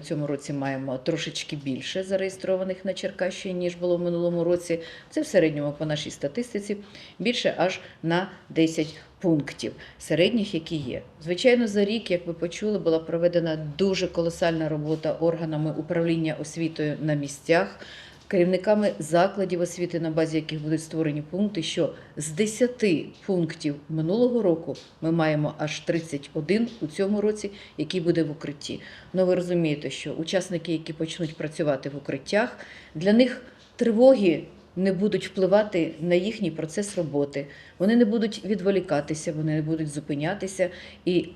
цьому році маємо трошечки більше зареєстрованих на Черкащині, ніж було в минулому році. Це в середньому по нашій статистиці більше аж на 10 пунктів середніх, які є. Звичайно, за рік, як ви почули, була проведена дуже колосальна робота органами управління освітою на місцях. Керівниками закладів освіти, на базі яких будуть створені пункти, що з 10 пунктів минулого року ми маємо аж 31 у цьому році, який буде в укритті. Ну ви розумієте, що учасники, які почнуть працювати в укриттях, для них тривоги не будуть впливати на їхній процес роботи. Вони не будуть відволікатися, вони не будуть зупинятися. І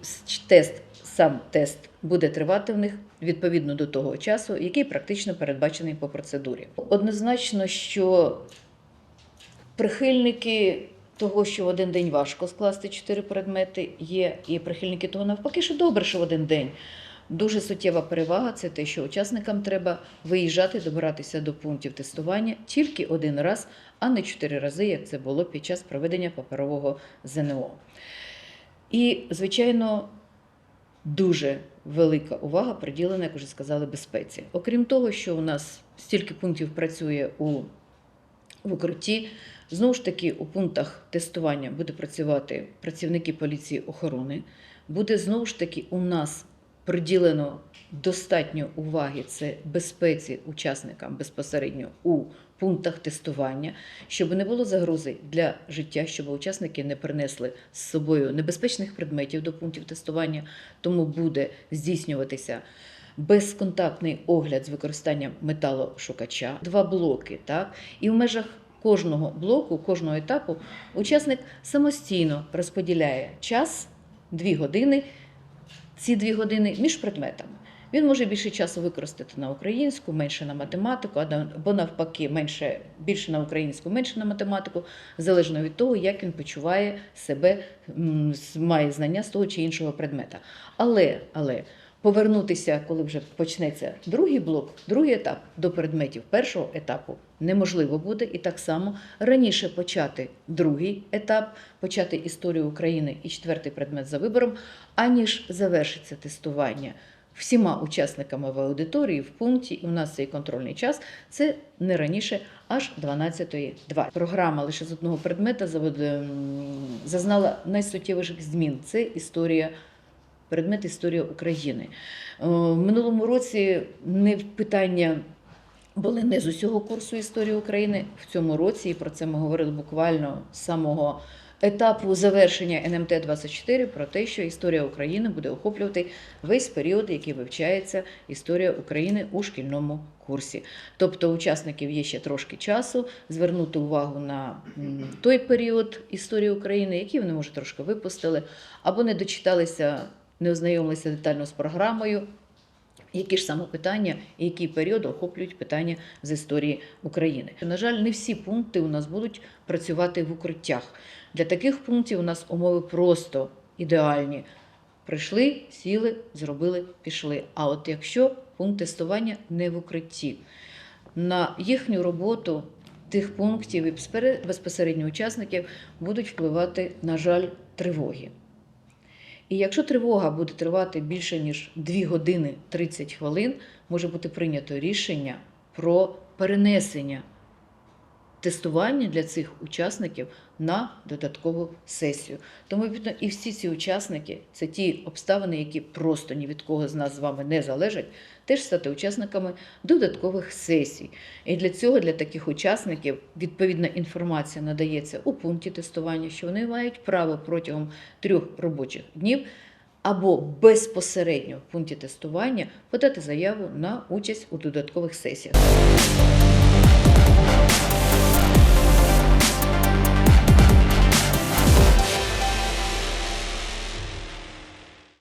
тест, сам тест буде тривати в них відповідно до того часу, який практично передбачений по процедурі. Однозначно, що прихильники того, що в один день важко скласти чотири предмети, є і прихильники того навпаки, що добре, що в один день. Дуже суттєва перевага це те, що учасникам треба виїжджати, добиратися до пунктів тестування тільки один раз, а не чотири рази, як це було під час проведення паперового ЗНО. І, звичайно, дуже велика увага приділена, як вже сказали, безпеці. Окрім того, що у нас стільки пунктів працює у в укритті, знову ж таки, у пунктах тестування буде працювати працівники поліції охорони. Буде знову ж таки у нас приділено достатньо уваги це безпеці учасникам безпосередньо у пунктах тестування, щоб не було загрози для життя, щоб учасники не принесли з собою небезпечних предметів до пунктів тестування, тому буде здійснюватися безконтактний огляд з використанням металошукача, два блоки, так, і в межах кожного блоку, кожного етапу учасник самостійно розподіляє час, дві години, ці дві години між предметами. Він може більше часу використати на українську, менше на математику, або навпаки, менше, більше на українську, менше на математику, залежно від того, як він почуває себе, має знання з того чи іншого предмета. Але, але повернутися, коли вже почнеться другий блок, другий етап до предметів першого етапу неможливо буде. І так само раніше почати другий етап, почати історію України і четвертий предмет за вибором, аніж завершиться тестування. Всіма учасниками в аудиторії в пункті, і у нас цей контрольний час це не раніше аж 12.20. Програма лише з одного предмета ем, зазнала найсуттєвіших змін. Це історія предмет історія України. Е, В минулому році не питання були не з усього курсу історії України. В цьому році, і про це ми говорили буквально з самого етапу завершення НМТ 24 про те, що історія України буде охоплювати весь період, який вивчається історія України у шкільному курсі. Тобто, учасників є ще трошки часу звернути увагу на той період історії України, який вони може трошки випустили, або не дочиталися, не ознайомилися детально з програмою. Які ж саме питання і який період охоплюють питання з історії України? На жаль, не всі пункти у нас будуть працювати в укриттях. Для таких пунктів у нас умови просто ідеальні. Прийшли, сіли, зробили, пішли. А от якщо пункт тестування не в укритті, на їхню роботу тих пунктів і безпосередньо учасників будуть впливати, на жаль, тривоги. І якщо тривога буде тривати більше ніж 2 години 30 хвилин, може бути прийнято рішення про перенесення тестування для цих учасників на додаткову сесію. Тому і всі ці учасники це ті обставини, які просто ні від кого з нас з вами не залежать, теж стати учасниками додаткових сесій. І для цього для таких учасників відповідна інформація надається у пункті тестування, що вони мають право протягом трьох робочих днів. Або безпосередньо в пункті тестування подати заяву на участь у додаткових сесіях.